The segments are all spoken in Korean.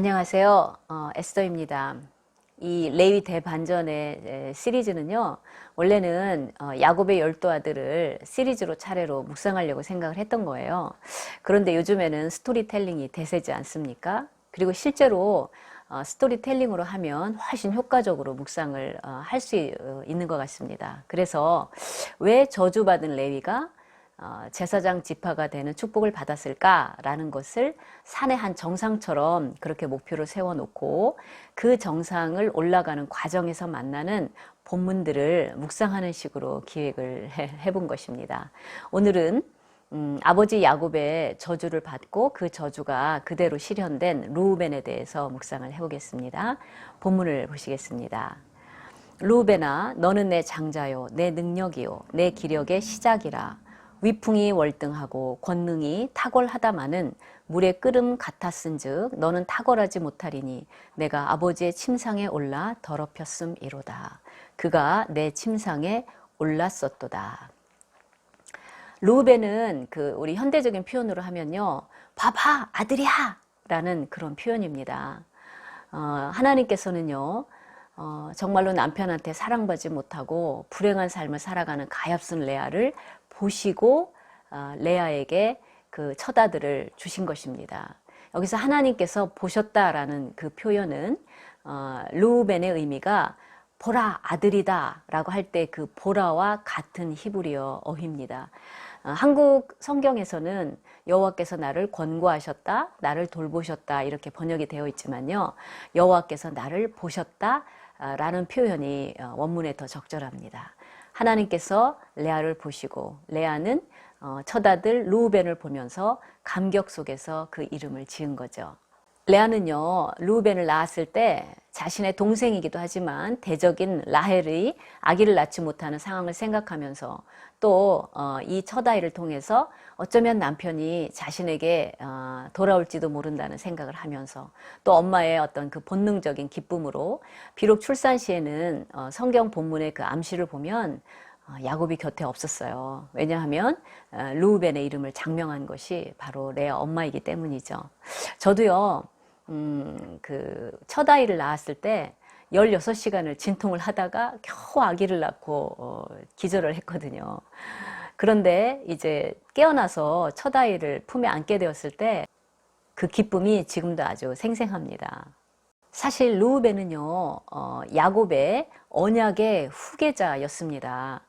안녕하세요. 어, 에스더입니다. 이 레위 대반전의 에, 시리즈는요, 원래는 어, 야곱의 열두 아들을 시리즈로 차례로 묵상하려고 생각을 했던 거예요. 그런데 요즘에는 스토리텔링이 대세지 않습니까? 그리고 실제로 어, 스토리텔링으로 하면 훨씬 효과적으로 묵상을 어, 할수 있는 것 같습니다. 그래서 왜 저주받은 레위가 어, 제사장 지파가 되는 축복을 받았을까라는 것을 산의 한 정상처럼 그렇게 목표를 세워놓고 그 정상을 올라가는 과정에서 만나는 본문들을 묵상하는 식으로 기획을 해본 것입니다. 오늘은 음, 아버지 야곱의 저주를 받고 그 저주가 그대로 실현된 루우벤에 대해서 묵상을 해보겠습니다. 본문을 보시겠습니다. 루우벤아 너는 내 장자요 내 능력이요 내 기력의 시작이라 위풍이 월등하고 권능이 탁월하다마는 물의 끓음 같았은즉 너는 탁월하지 못하리니 내가 아버지의 침상에 올라 더럽혔음이로다. 그가 내 침상에 올랐었도다. 루벤은 그 우리 현대적인 표현으로 하면요. 봐봐 아들이야 라는 그런 표현입니다. 어, 하나님께서는요. 어, 정말로 남편한테 사랑받지 못하고 불행한 삶을 살아가는 가엾은 레아를 보시고 어, 레아에게 그 처다들을 주신 것입니다. 여기서 하나님께서 보셨다라는 그 표현은 어, 루벤의 의미가 보라 아들이다 라고 할 때 그 보라와 같은 히브리어 어휘입니다. 어, 한국 성경에서는 여호와께서 나를 권고하셨다, 나를 돌보셨다 이렇게 번역이 되어 있지만요. 여호와께서 나를 보셨다 라는 표현이 원문에 더 적절합니다. 하나님께서 레아를 보시고 레아는 어, 처다들 루우벤을 보면서 감격 속에서 그 이름을 지은 거죠. 레아는요, 루우벤을 낳았을 때 자신의 동생이기도 하지만 대적인 라헬의 아기를 낳지 못하는 상황을 생각하면서 또이 어, 처다이를 통해서 어쩌면 남편이 자신에게 어, 돌아올지도 모른다는 생각을 하면서 또 엄마의 어떤 그 본능적인 기쁨으로 비록 출산 시에는 어, 성경 본문의 그 암시를 보면 야곱이 곁에 없었어요. 왜냐하면 루우벤의 이름을 장명한 것이 바로 레아 엄마이기 때문이죠. 저도요. 음, 그, 첫 아이를 낳았을 때 16시간을 진통을 하다가 겨우 아기를 낳고 어, 기절을 했거든요. 그런데 이제 깨어나서 첫 아이를 품에 안게 되었을 때 그 기쁨이 지금도 아주 생생합니다. 사실 루우벤은요, 어, 야곱의 언약의 후계자였습니다.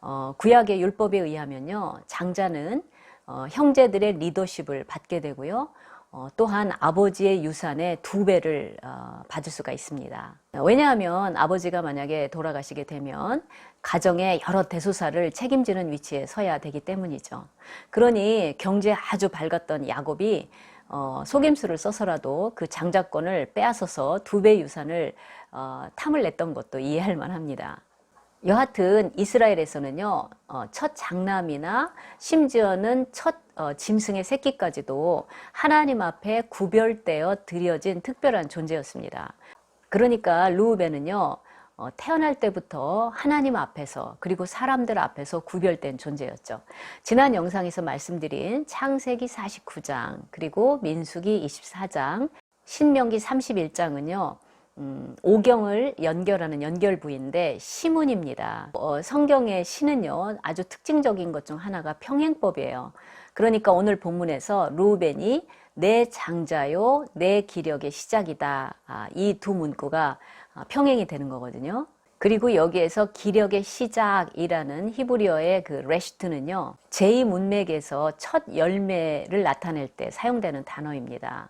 어, 구약의 율법에 의하면요, 장자는 어, 형제들의 리더십을 받게 되고요. 어, 또한 아버지의 유산의 두 배를 어, 받을 수가 있습니다. 왜냐하면 아버지가 만약에 돌아가시게 되면 가정의 여러 대소사를 책임지는 위치에 서야 되기 때문이죠. 그러니 경제 아주 밝았던 야곱이 어, 속임수를 써서라도 그 장자권을 빼앗아서 두 배 유산을 어, 탐을 냈던 것도 이해할 만합니다. 여하튼 이스라엘에서는요 어, 첫 장남이나 심지어는 첫 어, 짐승의 새끼까지도 하나님 앞에 구별되어 드려진 특별한 존재였습니다. 그러니까 루우벤은요 어, 태어날 때부터 하나님 앞에서 그리고 사람들 앞에서 구별된 존재였죠. 지난 영상에서 말씀드린 창세기 49장 그리고 민수기 24장 신명기 31장은요. 음, 오경을 연결하는 연결 부인데 시문입니다. 어, 성경의 시는요 아주 특징적인 것 중 하나가 평행법이에요. 그러니까 오늘 본문에서 루벤이 내 장자요 내 기력의 시작이다. 아, 이 두 문구가 아, 평행이 되는 거거든요. 그리고 여기에서 기력의 시작이라는 히브리어의 그 레시트는요 제2 문맥에서 첫 열매를 나타낼 때 사용되는 단어입니다.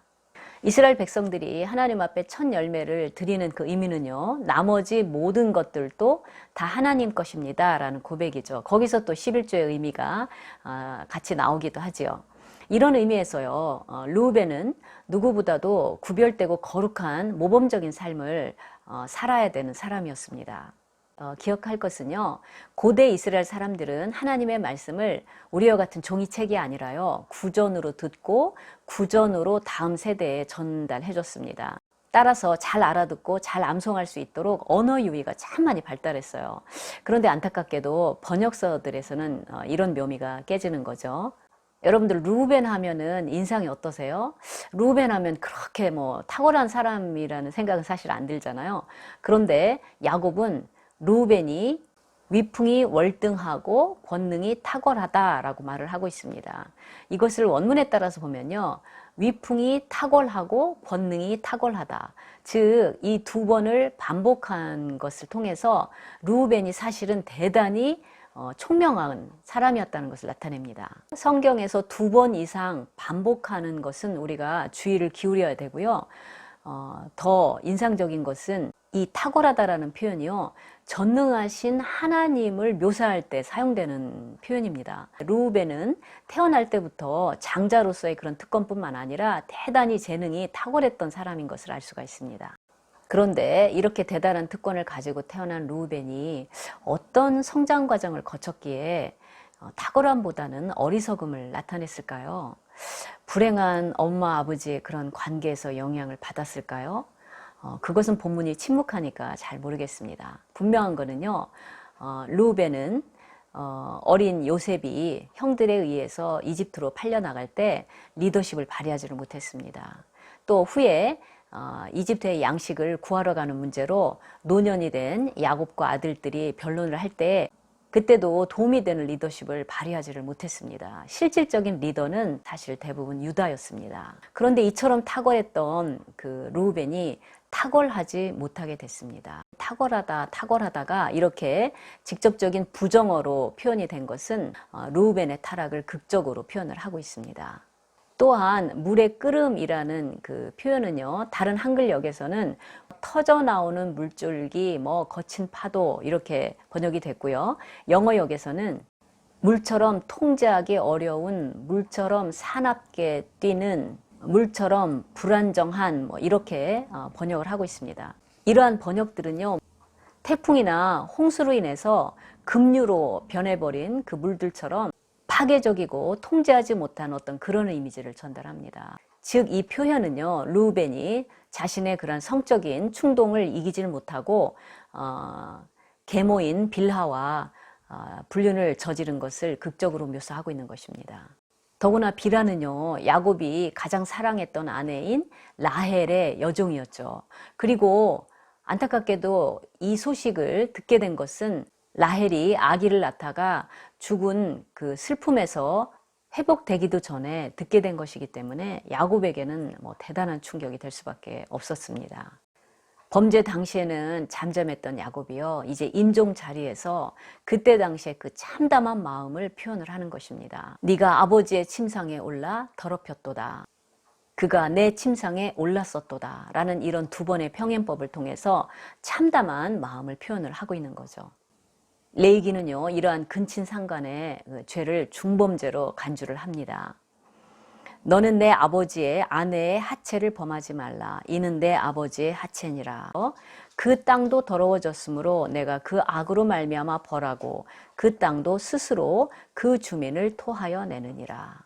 이스라엘 백성들이 하나님 앞에 첫 열매를 드리는 그 의미는요, 나머지 모든 것들도 다 하나님 것입니다. 라는 고백이죠. 거기서 또 11조의 의미가 아, 같이 나오기도 하지요. 이런 의미에서요, 어, 루벤은 누구보다도 구별되고 거룩한 모범적인 삶을 어, 살아야 되는 사람이었습니다. 어, 기억할 것은요, 고대 이스라엘 사람들은 하나님의 말씀을 우리와 같은 종이책이 아니라요, 구전으로 듣고 구전으로 다음 세대에 전달해 줬습니다. 따라서 잘 알아듣고 잘 암송할 수 있도록 언어 유희가 참 많이 발달했어요. 그런데 안타깝게도 번역서들에서는 어, 이런 묘미가 깨지는 거죠. 여러분들 루벤 하면은 인상이 어떠세요? 루벤 하면 그렇게 뭐 탁월한 사람이라는 생각은 사실 안 들잖아요. 그런데 야곱은 루벤이 위풍이 월등하고 권능이 탁월하다라고 말을 하고 있습니다. 이것을 원문에 따라서 보면요. 위풍이 탁월하고 권능이 탁월하다. 즉, 이 두 번을 반복한 것을 통해서 루벤이 사실은 대단히 어, 총명한 사람이었다는 것을 나타냅니다. 성경에서 두 번 이상 반복하는 것은 우리가 주의를 기울여야 되고요. 어, 더 인상적인 것은 이 탁월하다라는 표현이요. 전능하신 하나님을 묘사할 때 사용되는 표현입니다. 루벤은 태어날 때부터 장자로서의 그런 특권뿐만 아니라 대단히 재능이 탁월했던 사람인 것을 알 수가 있습니다. 그런데 이렇게 대단한 특권을 가지고 태어난 루벤이 어떤 성장 과정을 거쳤기에 어, 탁월함보다는 어리석음을 나타냈을까요? 불행한 엄마 아버지의 그런 관계에서 영향을 받았을까요? 어, 그것은 본문이 침묵하니까 잘 모르겠습니다. 분명한 거는요, 어, 루벤은 어, 어린 요셉이 형들에 의해서 이집트로 팔려나갈 때 리더십을 발휘하지를 못했습니다. 또 후에 어, 이집트의 양식을 구하러 가는 문제로 노년이 된 야곱과 아들들이 변론을 할 때 그때도 도움이 되는 리더십을 발휘하지를 못했습니다. 실질적인 리더는 사실 대부분 유다였습니다. 그런데 이처럼 탁월했던 그 루벤이 탁월하지 못하게 됐습니다. 탁월하다, 탁월하다가 이렇게 직접적인 부정어로 표현이 된 것은 어, 루벤의 타락을 극적으로 표현을 하고 있습니다. 또한 물의 끓음이라는 그 표현은요, 다른 한글역에서는 터져 나오는 물줄기, 뭐 거친 파도 이렇게 번역이 됐고요. 영어역에서는 물처럼 통제하기 어려운 물처럼 사납게 뛰는 물처럼 불안정한 뭐 이렇게 어, 번역을 하고 있습니다. 이러한 번역들은요. 태풍이나 홍수로 인해서 급류로 변해버린 그 물들처럼 파괴적이고 통제하지 못한 어떤 그런 이미지를 전달합니다. 즉, 이 표현은요, 루벤이 자신의 그런 성적인 충동을 이기질 못하고, 어, 계모인 빌하와 어, 불륜을 저지른 것을 극적으로 묘사하고 있는 것입니다. 더구나 비라는요, 야곱이 가장 사랑했던 아내인 라헬의 여종이었죠. 그리고 안타깝게도 이 소식을 듣게 된 것은 라헬이 아기를 낳다가 죽은 그 슬픔에서 회복되기도 전에 듣게 된 것이기 때문에 야곱에게는 뭐 대단한 충격이 될 수밖에 없었습니다. 범죄 당시에는 잠잠했던 야곱이요. 이제 임종 자리에서 그때 당시에 그 참담한 마음을 표현을 하는 것입니다. 네가 아버지의 침상에 올라 더럽혔도다. 그가 내 침상에 올랐었도다. 라는 이런 두 번의 평행법을 통해서 참담한 마음을 표현을 하고 있는 거죠. 레이기는요, 이러한 근친 상간의 그 죄를 중범죄로 간주를 합니다. 너는 내 아버지의 아내의 하체를 범하지 말라. 이는 내 아버지의 하체니라. 그 땅도 더러워졌으므로 내가 그 악으로 말미암아 벌하고 그 땅도 스스로 그 주민을 토하여 내느니라.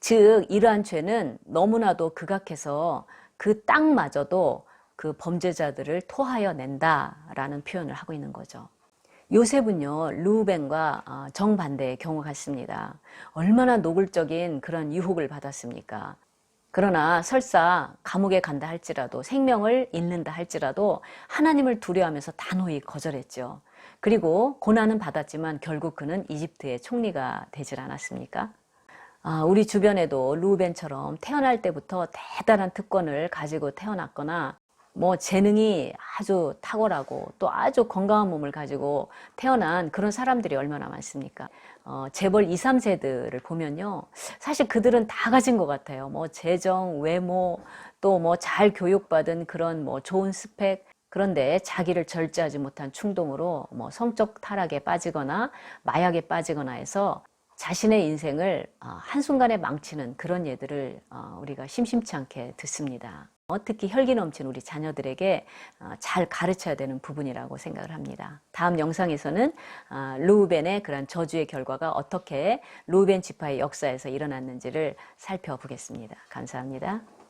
즉 이러한 죄는 너무나도 극악해서 그 땅마저도 그 범죄자들을 토하여 낸다라는 표현을 하고 있는 거죠. 요셉은요, 루벤과 어, 정반대의 경우 같습니다. 얼마나 노골적인 그런 유혹을 받았습니까? 그러나 설사 감옥에 간다 할지라도 생명을 잃는다 할지라도 하나님을 두려워하면서 단호히 거절했죠. 그리고 고난은 받았지만 결국 그는 이집트의 총리가 되질 않았습니까? 아, 우리 주변에도 루벤처럼 태어날 때부터 대단한 특권을 가지고 태어났거나 뭐 재능이 아주 탁월하고 또 아주 건강한 몸을 가지고 태어난 그런 사람들이 얼마나 많습니까? 어, 재벌 2, 3세들을 보면요. 사실 그들은 다 가진 것 같아요. 뭐 재정, 외모, 또 뭐 잘 교육받은 그런 뭐 좋은 스펙, 그런데 자기를 절제하지 못한 충동으로 뭐 성적 타락에 빠지거나 마약에 빠지거나 해서 자신의 인생을 어, 한순간에 망치는 그런 예들을 어, 우리가 심심치 않게 듣습니다. 어, 특히 혈기 넘친 우리 자녀들에게 어, 잘 가르쳐야 되는 부분이라고 생각을 합니다. 다음 영상에서는 어, 루벤의 그런 저주의 결과가 어떻게 루벤 지파의 역사에서 일어났는지를 살펴보겠습니다. 감사합니다.